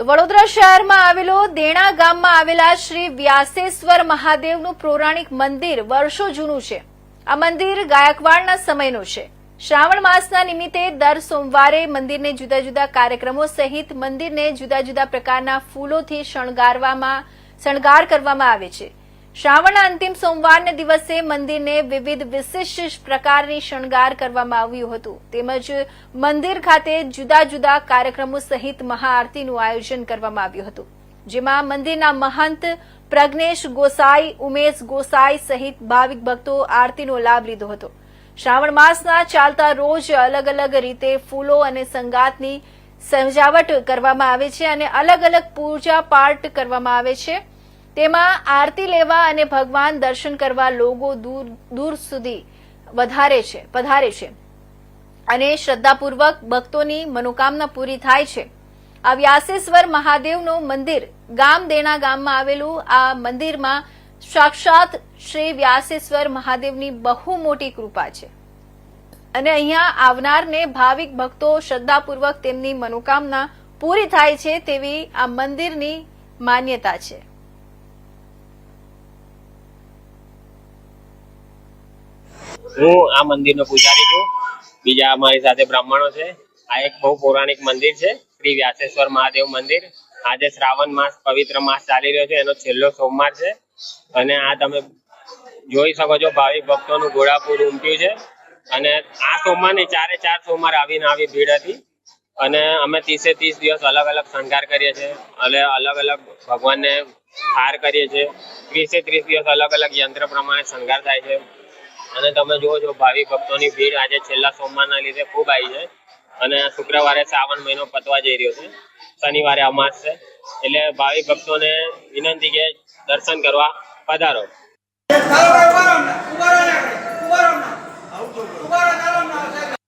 તો વડોદરા શહેરમાં આવેલો દેણા ગામમાં આવેલા શ્રી વ્યાસેશ્વર મહાદેવનું પૌરાણિક મંદિર વર્ષો જૂનું છે. આ મંદિર ગાયકવાડના સમયનું છે. શ્રાવણ માસના નિમિત્તે દર સોમવારે મંદિરને જુદા જુદા કાર્યક્રમો સહિત મંદિરને જુદા જુદા પ્રકારના ફૂલોથી શણગારવામાં, શણગાર કરવામાં આવે છે. શ્રાવણના અંતિમ સોમવારના દિવસે મંદિરને વિવિધ વિશિષ્ટ પ્રકારની શણગાર કરવામાં આવ્યું હતું. તેમજ મંદિર ખાતે જુદા જુદા કાર્યક્રમો સહિત મહાઆરતીનું આયોજન કરવામાં આવ્યું હતું. જેમાં મંદિરના મહંત પ્રજ્ઞેશ ગોસાઈ, ઉમેશ ગોસાઈ સહિત ભાવિક ભક્તો આરતીનો લાભ લીધો હતો. શ્રાવણ માસના ચાલતા રોજ અલગ અલગ રીતે ફૂલો અને સંગાતની સજાવટ કરવામાં આવે છે અને અલગ અલગ પૂજા પાઠ કરવામાં આવે છે. તેમાં આરતી લેવા અને ભગવાન દર્શન કરવા લોકો દૂર દૂર સુધી વધારે છે, પધારે છે. અને શ્રદ્ધાપૂર્વક ભક્તોની મનોકામના પૂરી થાય છે. આ વ્યાસેશ્વર મહાદેવનું મંદિર ગામ દેણા ગામમાં આવેલું, આ મંદિરમાં સાક્ષાત શ્રી વ્યાસેશ્વર મહાદેવની બહુ મોટી કૃપા છે. અને અહીંયા આવનારને ભાવિક ભક્તો શ્રદ્ધાપૂર્વક તેમની મનોકામના પૂરી થાય છે તેવી આ મંદિરની માન્યતા છે. હું આ મંદિરનો પૂજારી છું. બીજા અમારી સાથે બ્રાહ્મણો છે. આ એક બહુ પૌરાણિક મંદિર છે. શ્રી વ્યાસેશ્વર મહાદેવ મંદિર. આજે શ્રાવણ માસ, પવિત્ર માસ ચાલી રહ્યો છે. એનો છેલ્લો સોમવાર છે. અને આ તમે જોઈ શકો છો, ભાવિક ભક્તોનું ઘોડાપુર ઉમટ્યું છે. અને આ સોમવારની ચારે ચાર સોમવાર આવીને આવી ભીડ હતી. અને અમે ત્રીસે ત્રીસ દિવસ અલગ અલગ શણગાર કરીએ છીએ. અને અલગ અલગ ભગવાનને હાર કરીએ છીએ. ત્રીસે ત્રીસ દિવસ અલગ અલગ યંત્ર પ્રમાણે શણગાર થાય છે. અને તમે જુઓ છો ભાવિક ભક્તોની ભીડ આજે છેલ્લા સોમવારના લીધે ખૂબ આવી છે. અને શુક્રવારે શ્રાવણ મહિનો પતવા જઈ રહ્યો છે. શનિવારે અમાસ છે. એટલે ભાવિક ભક્તોને વિનંતી કે દર્શન કરવા પધારો.